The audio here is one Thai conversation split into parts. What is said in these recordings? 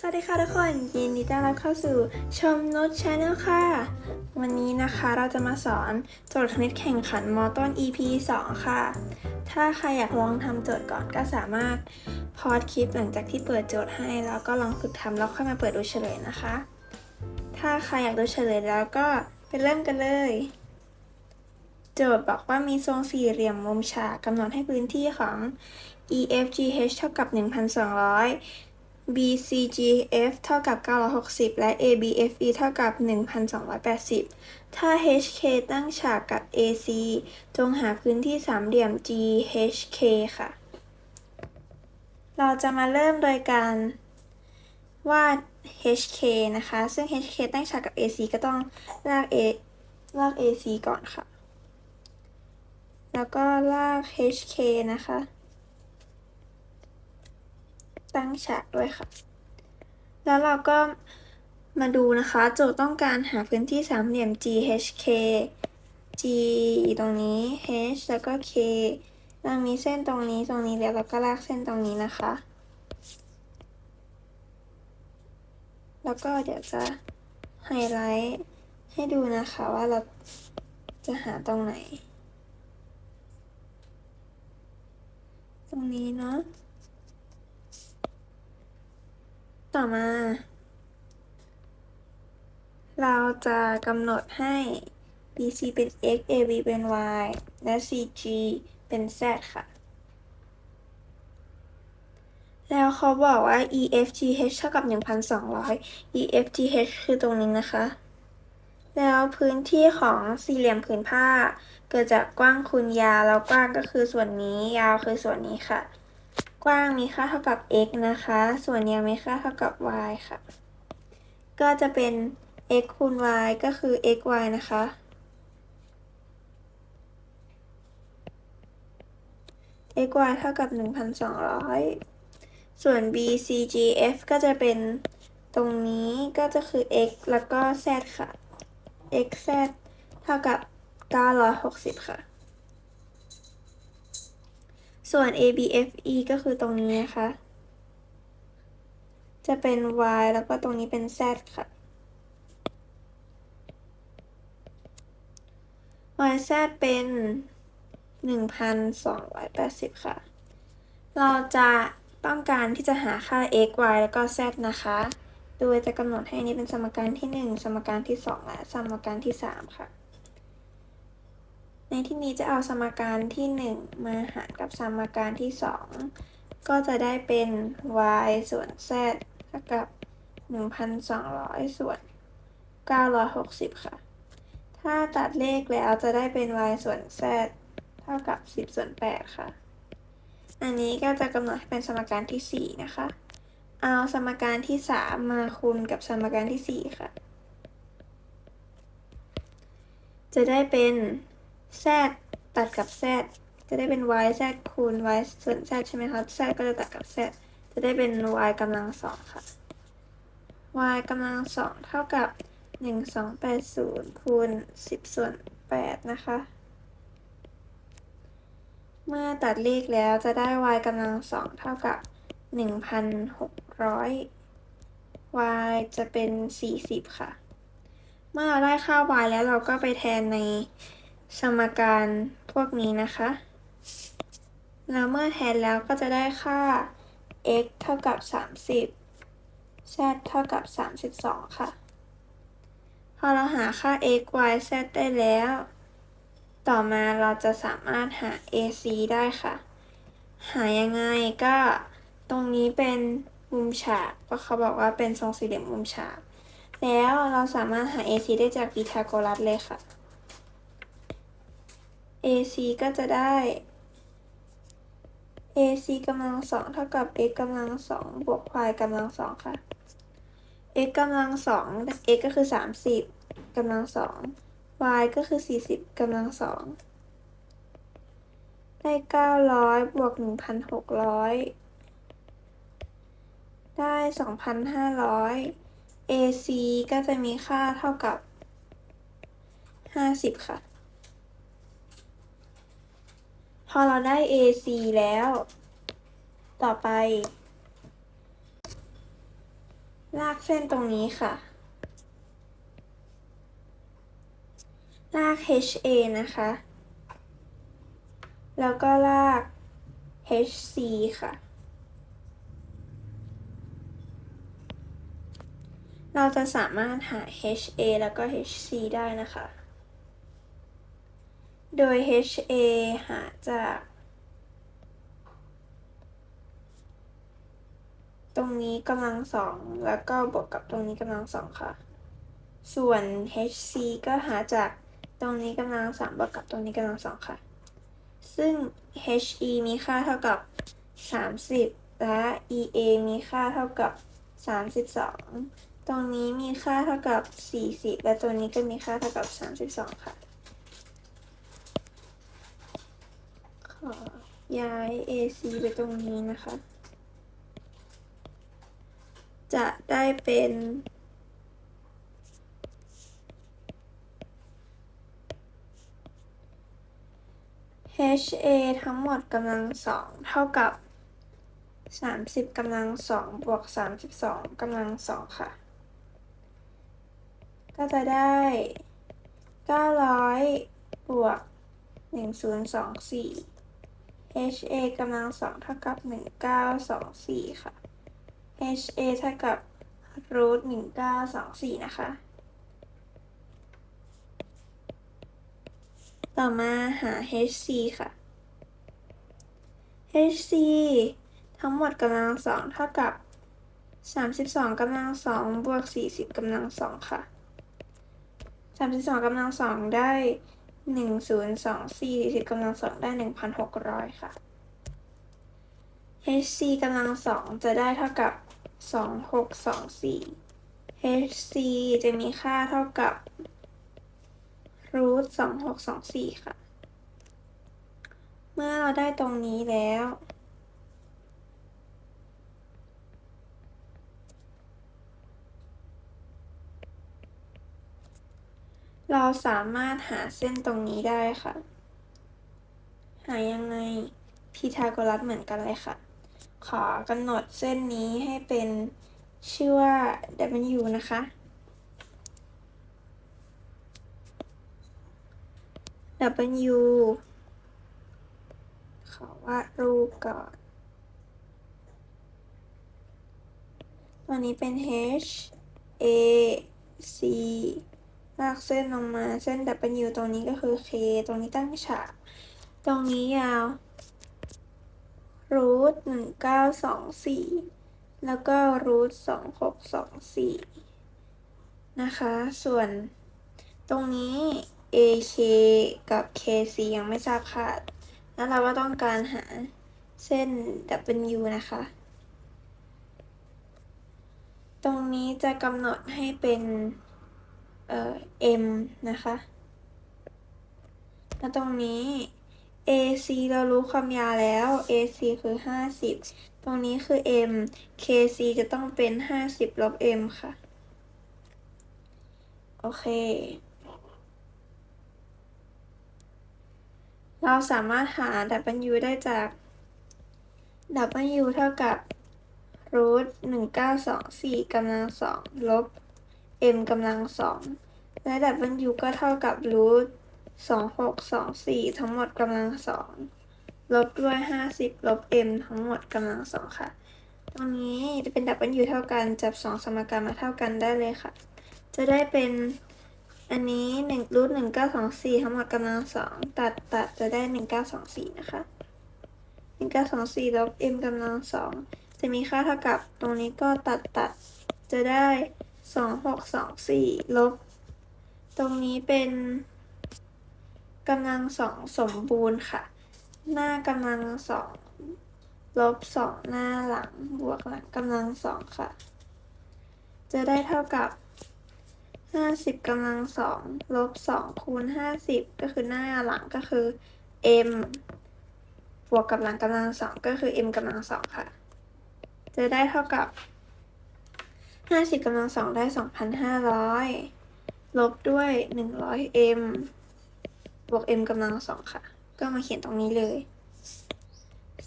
สวัสดีค่ะทุกคนยินดีต้อนรับเข้าสู่ชมนุชชาแนลค่ะ วันนี้นะคะเราจะมาสอนโจทย์คณิตแข่งขันมต้น EP 2 ค่ะ ถ้าใครอยากลองทำโจทย์ก่อนก็สามารถพอดคลิปหลังจากที่เปิดโจทย์ให้ แล้วก็ลองฝึกทำแล้วค่อยมาเปิดดูเฉลยนะคะ ถ้าใครอยากดูเฉลยแล้วก็ไปเริ่มกันเลย โจทย์บอกว่ามีทรงสี่เหลี่ยมมุมฉากกำหนดให้พื้นที่ของ EFGH เท่ากับ 1,200 BCGF เท่ากับ 960 และ ABFE เท่ากับ 1,280 ถ้า HK ตั้งฉากกับ AC จงหาพื้นที่สามเหลี่ยม GHK ค่ะ เราจะมาเริ่มโดยการวาด HK นะคะ ซึ่ง HK ตั้งฉากกับ AC ก็ต้องลาก A ลาก AC ก่อนค่ะ แล้วก็ลาก HK นะคะ ตั้งฉากด้วยค่ะ แล้วเราก็มาดูนะคะ โจทย์ต้องการหาพื้นที่สามเหลี่ยม GHK G ตรงนี้ H แล้วก็ K เรามีเส้นตรงนี้ตรงนี้แล้วเราก็ลากเส้นตรงนี้นะคะ แล้วก็เดี๋ยวจะไฮไลท์ให้ดูนะคะว่าเราจะหาตรงไหน ตรงนี้เนาะ ต่อมา เราจะกำหนดให้ BC เป็น x AB เป็น y และ CG เป็น z ค่ะ แล้วเขาบอกว่า EFGH เท่ากับ 1,200 EFGH คือตรงนี้นะคะ แล้วพื้นที่ของสี่เหลี่ยมผืนผ้า เกิดจากกว้างคูณยาว แล้วกว้างก็คือส่วนนี้ ยาวคือส่วนนี้ค่ะ ว้างมีค่าเท่ากับ x นะคะ ส่วนยาวมีค่าเท่ากับ y ค่ะ ก็จะเป็น x คูณ y ก็คือ x y นะคะ x y เท่ากับ 1,200 ส่วน b c g f ก็จะเป็นตรงนี้ก็จะคือ x แล้วก็ z ค่ะ x z เท่ากับ 960 ค่ะ ส่วน ABFE ก็คือตรงนี้นะคะ จะเป็น y แล้วก็ตรงนี้เป็น z ค่ะ yz เป็น 1,280 ค่ะ เราจะต้องการที่จะหาค่า x y แล้วก็ z นะคะ โดยจะกำหนดให้นนี้เป็นสมการที่ 1 สมการที่ 2 และสมการที่ 3 ค่ะ ในที่นี้จะเอาสมการที่ 1 มาหารกับสมการที่ 2 ก็จะได้เป็น y ส่วน z เท่ากับ 1,200 ส่วน 960 ค่ะ ถ้าตัดเลขแล้วจะได้เป็น y ส่วน z เท่ากับ 10 ส่วน 8 ค่ะ อันนี้ก็จะกำหนดให้เป็นสมการที่ 4 นะคะ เอาสมการที่ 3 มาคูณกับสมการที่ 4 ค่ะ จะได้เป็น z ตัดกับ z จะได้เป็น y z คูณ y ส่วน z ใช่ไหมคะ z ก็จะตัดกับ z จะได้เป็น y กำลังสองค่ะ y กำลังสองเท่ากับ1280คูณ10ส่วน8นะคะ เมื่อตัดเลขแล้วจะได้ y กำลังสองเท่ากับ1,600 y จะเป็น40ค่ะ เมื่อเราได้ค่า y แล้วเราก็ไปแทนใน สมการพวกนี้นะคะ แล้วเมื่อแทนแล้วก็จะได้ค่า x เท่ากับ 30 z เท่ากับ 32 ค่ะ พอเราหาค่า x y z ได้แล้ว ต่อมาเราจะสามารถหา ac ได้ค่ะ หายังไงก็ตรงนี้เป็นมุมฉากก็เขาบอกว่าเป็นทรงสี่เหลี่ยมมุมฉาก แล้วเราสามารถหา AC ได้จากพีทาโกรัสเลยค่ะ AC ก็จะได้ AC กำลังสองเท่ากับ x กำลังสองบวก y กำลังสองค่ะ x กำลังสอง x ก็คือสามสิบกำลังสอง y ก็คือสี่สิบกำลังสองได้เก้าร้อยบวกหนึ่งพันหกร้อยได้สองพันห้าร้อย AC ก็จะมีค่าเท่ากับห้าสิบค่ะ พอเราได้ AC แล้ว ต่อไป ลากเส้นตรงนี้ค่ะ ลาก HA นะคะ แล้วก็ลาก HC ค่ะ เราจะสามารถหา HA แล้วก็ HC ได้นะคะ โดย HA หาจาก ตรงนี้กำลังสองแล้วก็บวกกับตรงนี้กำลังสองค่ะ ส่วน HC ก็หาจากตรงนี้กำลังสามบวกกับตรงนี้กำลังสองค่ะ ซึ่ง HE มีค่าเท่ากับ 30 และ EA มีค่าเท่ากับ 32 ตรงนี้มีค่าเท่ากับ 40 และตัวนี้ก็มีค่าเท่ากับ 32 ค่ะ อย้าย AC ไปตรงนี้นะคะ จะได้เป็น HA ทั้งหมดกำลังสองเท่ากับ 30กำลังสองบวก 32กำลังสองค่ะ ก็จะได้ 900 บวก 1024 HA กำลังสองเท่ากับ1924ค่ะ HA เท่ากับ root 1924นะคะ ต่อมาหา HC ค่ะ HC ทั้งหมดกำลังสองเท่ากับ32กำลังสองบวก40กำลังสองค่ะ32กำลังสองได้ หนึ่งศูนย์สองสี่สิบกำลังสองได้หนึ่งพันหกร้อยค่ะ HC กำลังสองจะได้เท่ากับสองหกสองสี่ HC จะมีค่าเท่ากับรูทสองหกสองสี่ค่ะ เมื่อเราได้ตรงนี้แล้ว เราสามารถหาเส้นตรงนี้ได้ค่ะ หายังไงพีทาโกรัสเหมือนกันเลยค่ะ ขอกำหนดเส้นนี้ให้เป็นชื่อว่า W นะคะ W ขอวาดรูปก่อน ตัวนี้เป็น H A C ลากเส้นลงมาเส้น W ตรงนี้ก็คือ K ตรงนี้ตั้งฉาก ตรงนี้ยาวรูทหนึ่งเก้าสองสี่แล้วก็รูทสองหกสองสี่นะคะ ส่วนตรงนี้ AK กับ KC ยังไม่ทราบค่าแล้วเราก็ต้องการหาเส้น W นะคะ ตรงนี้จะกำหนดให้เป็น เอ่อ M นะคะ แล้วตรงนี้ AC เรารู้ความยาวแล้ว AC คือ 50 ตรงนี้คือ M KC จะต้องเป็น 50 ลบ M ค่ะ โอเค เราสามารถหา W ได้จาก W เท่ากับ root 1924กำลังสองลบ m กำลังสองและ W ก็เท่ากับ root 2624ทั้งหมดกำลังสองลบด้วย50ลบ m ทั้งหมดกำลังสองค่ะ ตรงนี้จะเป็น W เท่ากันจับสองสมการมาเท่ากันได้เลยค่ะ จะได้เป็นอันนี้1รูท1924ทั้งหมดกำลังสองตัดตัดจะได้1924นะคะ1924ลบ m กำลังสองจะมีค่าเท่ากับตรงนี้ก็ตัดตัดจะได้ 2624ลบ ตรงนี้เป็นกำลังสองสมบูรณ์ค่ะ หน้ากำลังสองลบสองหน้าหลังบวกหลังกำลังสองค่ะ จะได้เท่ากับห้าสิบกำลังสองลบสองคูณห้าสิบก็คือหน้าหลังก็คือ m บวกกับหลังกำลังสองก็คือ m กำลังสองค่ะ จะได้เท่ากับ ห้าสิบกำลังสองได้สองพันห้าร้อยลบด้วยหนึ่งร้อย m บวก m กำลังสองค่ะ ก็มาเขียนตรงนี้เลย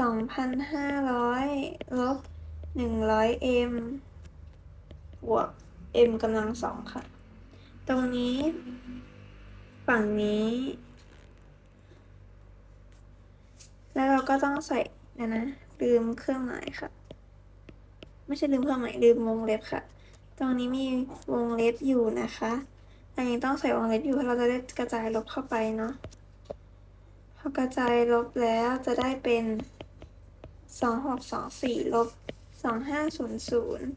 สองพันห้าร้อยลบหนึ่งร้อย m บบวก m กำลังสองค่ะ ตรงนี้ ฝั่งนี้ แล้วเราก็ต้องใส่นะนะลืมเครื่องหมายค่ะ ไม่ใช่ลืมเครื่องหมายลืมวงเล็บค่ะ ตรงนี้มีวงเล็บอยู่นะคะอันนี้ต้องใส่วงเล็บอยู่เพราะเราจะได้กระจายลบเข้าไปเนาะพอกระจายลบแล้วจะได้เป็นสองหกสองสี่ลบสองห้าศูนย์ศูนย์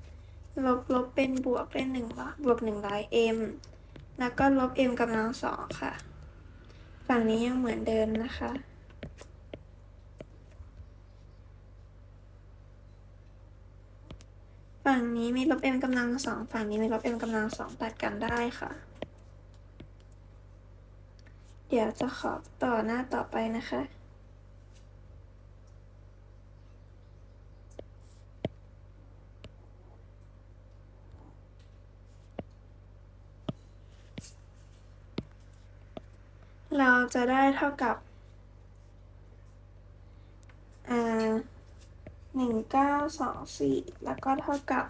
ลบลบเป็นบวกเป็นหนึ่งร้อยบวกหนึ่งร้อย m แล้วก็ลบ m กำลังสองค่ะ ฝั่งนี้ยังเหมือนเดิมนะคะ ฝั่งนี้มีลบ m กำลังสองฝั่งนี้มีลบ m กำลังสองตัดกันได้ค่ะ เดี๋ยวจะขอต่อหน้าต่อไปนะคะเราจะได้เท่ากับ อ่า หนึ่งเก้าสองสี่แล้วก็เท่ากับ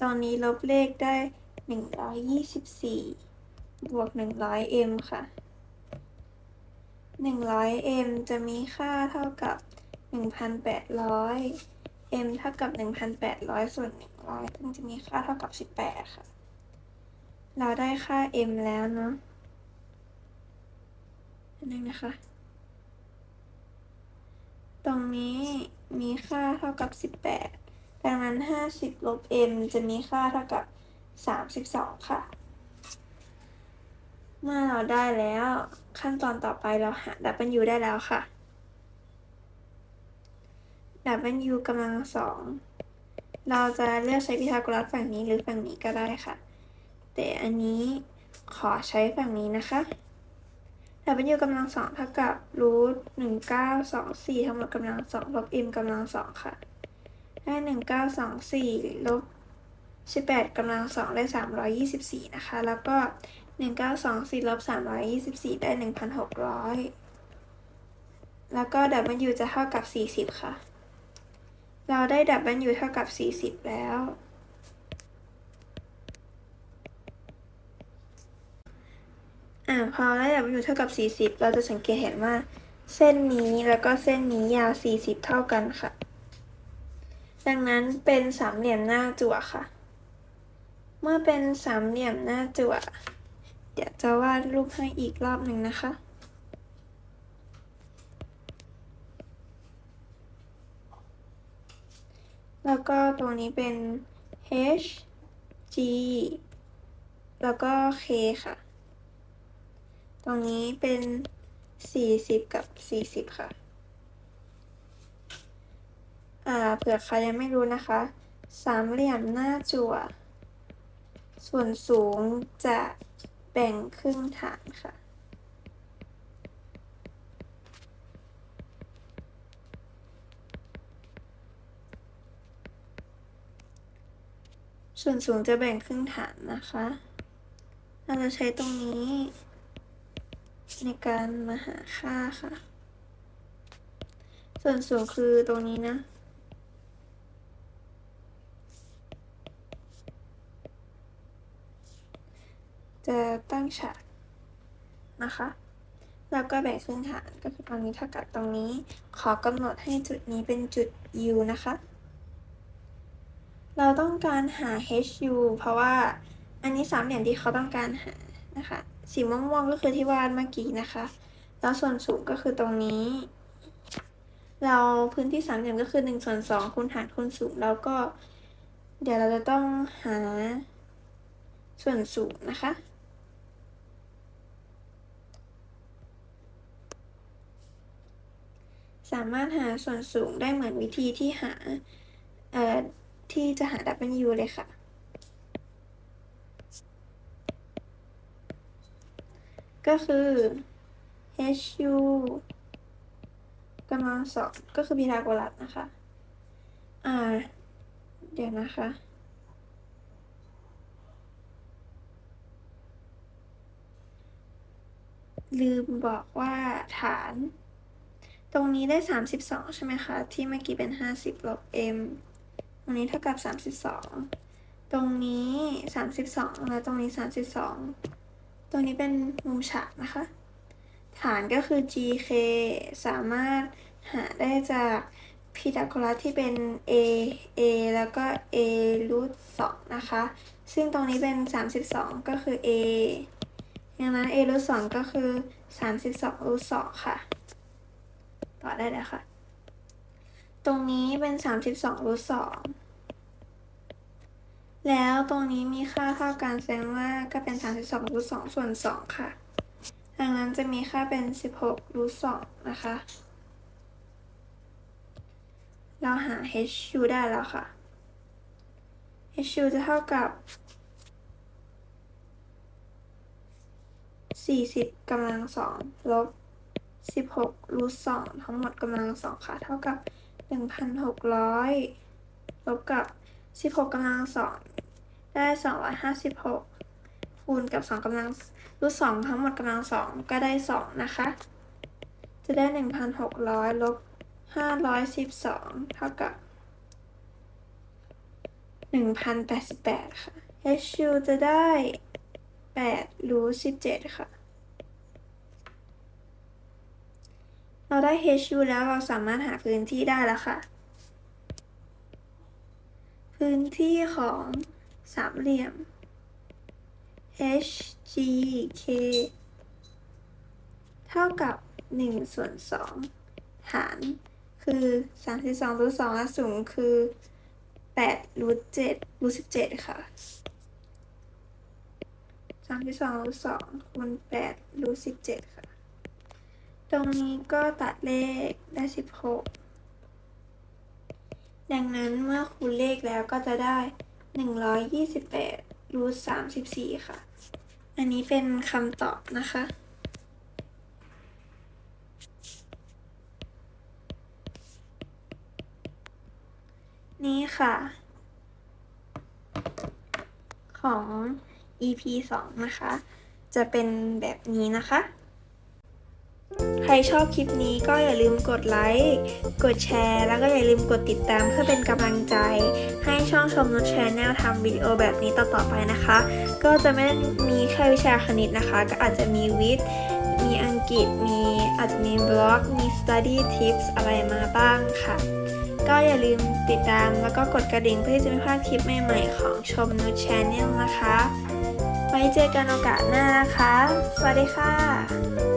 ตอนนี้ลบเลขได้หนึ่งร้อยยี่สิบสี่บวกหนึ่งร้อย m ค่ะหนึ่งร้อย m จะมีค่าเท่ากับหนึ่งพันแปดร้อย m เท่ากับหนึ่งพันแปดร้อยส่วนหนึ่งร้อยซึ่งจะมีค่าเท่ากับสิบแปดค่ะ เราได้ค่า m แล้วเนาะอันนึงนะคะ ตรงนี้มีค่าเท่ากับ 18 ดังนั้น 50 ลบ m จะมีค่าเท่ากับ 32 ค่ะ เมื่อเราได้แล้วขั้นตอนต่อไปเราหา w ได้แล้วค่ะ w กำลังสองเราจะเลือกใช้พีทาโกรัสฝั่งนี้หรือฝั่งนี้ก็ได้ค่ะ แต่อันนี้ขอใช้ฝั่งนี้นะคะ w กำลังสองเท่ากับรูทหนึ่งเก้าสองสี่ทั้งหมดกำลังสองลบ m กำลังสองค่ะ ได้หนึ่งเก้าสองสี่ลบสิบแปดกำลังสองได้สามร้อยยี่สิบสี่นะคะ แล้วก็หนึ่งเก้าสองสี่ลบสามร้อยยี่สิบสี่ได้หนึ่งพันหกร้อยแล้วก็ w จะเท่ากับสี่สิบค่ะ เราได้ w เท่ากับสี่สิบแล้ว อ่าพอได้ w เท่ากับ 40 เราจะสังเกตเห็นว่า เส้นนี้แล้วก็เส้นนี้ยาว 40 เท่ากันค่ะ ดังนั้นเป็นสามเหลี่ยมหน้าจั่วค่ะ เมื่อเป็นสามเหลี่ยมหน้าจั่วเดี๋ยวจะวาดรูปให้อีกรอบหนึ่งนะคะแล้วก็ตรงนี้เป็น h g แล้วก็ k ค่ะ ตรงนี้เป็น40กับ40ค่ะ อ่า เผื่อใครยังไม่รู้นะคะ สามเหลี่ยมหน้าจั่ว ส่วนสูงจะแบ่งครึ่งฐานค่ะส่วนสูงจะแบ่งครึ่งฐานนะคะ เราจะใช้ตรงนี้ ในการมาหาค่าค่ะ ส่วนสูงคือตรงนี้นะ จะตั้งฉากนะคะ แล้วก็แบ่งครึ่งฐานก็คือตรงนี้เท่ากับตรงนี้ ขอกำหนดให้จุดนี้เป็นจุด u นะคะ เราต้องการหา hu เพราะว่าอันนี้สามเหลี่ยมที่เขาต้องการหานะคะ สีม่วงๆก็คือที่วาดเมื่อกี้นะคะ แล้วส่วนสูงก็คือตรงนี้ เราพื้นที่สามเหลี่ยมก็คือหนึ่งส่วนสองคูณฐานคูณสูงแล้วก็ เดี๋ยวเราจะต้องหา ส่วนสูงนะคะ สามารถหาส่วนสูงได้เหมือนวิธีที่หา เอ่อ ที่จะหา W เลยค่ะ ก็คือ HU กำลังสองก็คือพีทาโกรัสนะคะ อ่า เดี๋ยวนะคะ ลืมบอกว่าฐาน ตรงนี้ได้ 32 ใช่ไหมคะ ที่เมื่อกี้เป็น 50 ลบ m ตรงนี้เท่ากับ 32 ตรงนี้ 32 และตรงนี้ 32 ตรงนี้เป็นมุมฉากนะคะ ฐานก็คือ GK สามารถหาได้จากพีทาโกรัสที่เป็น A A แล้วก็ A รูท2นะคะ ซึ่งตรงนี้เป็น 32 ก็คือ A ดังนั้น A รูท2ก็คือ 32รูท2ค่ะ ต่อได้เลยค่ะ ตรงนี้เป็น 32รูท2 แล้วตรงนี้มีค่าเท่ากันแสดงว่าก็เป็น32รูท2ส่วน2ค่ะ ดังนั้นจะมีค่าเป็น16รูท2นะคะ เราหา HU ได้แล้วค่ะ HU จะเท่ากับ40กำลังสองลบ16รูทสองทั้งหมดกำลังสองค่ะ เท่ากับ1,600ลบกับ 16กำลังสองได้256คูณกับ2กำลังรูทสองทั้งหมดกำลังสองก็ได้2นะคะ จะได้1,600ลบ512เท่ากับ1,088ค่ะ HU จะได้8รูท17ค่ะ เราได้ HU แล้วเราสามารถหาพื้นที่ได้แล้วค่ะ พื้นที่ของสามเหลี่ยม HGK เท่ากับ1ส่วน2ฐานคือ 32รูท2และสูงคือ8รูท7รูท17 ค่ะ 32รูท2คูณ8รูท17 ค่ะ ตรงนี้ก็ตัดเลขได้ 16 ดังนั้นเมื่อคูณเลขแล้วก็จะได้ 128รูท34 ค่ะ อันนี้เป็นคำตอบนะคะ นี่ค่ะ ของ EP 2 นะคะ จะเป็นแบบนี้นะคะ ใครชอบคลิปนี้ก็อย่าลืมกดไลค์ กดแชร์ แล้วก็อย่าลืมกดติดตามเพื่อเป็นกำลังใจ ให้ช่องชมนุชแชนแนลทำวิดีโอแบบนี้ต่อๆไปนะคะ ก็จะไม่ได้มีแค่วิชาคณิตนะคะ ก็อาจจะมีวิทย์ มีอังกฤษ มีอาจจะมีบล็อก มี study tips อะไรมาบ้างค่ะ ก็อย่าลืมติดตามแล้วก็กดกระดิ่งเพื่อจะไม่พลาดคลิปใหม่ๆของชมนุชแชนแนลนะคะ ไว้เจอกันโอกาสหน้านะคะ สวัสดีค่ะ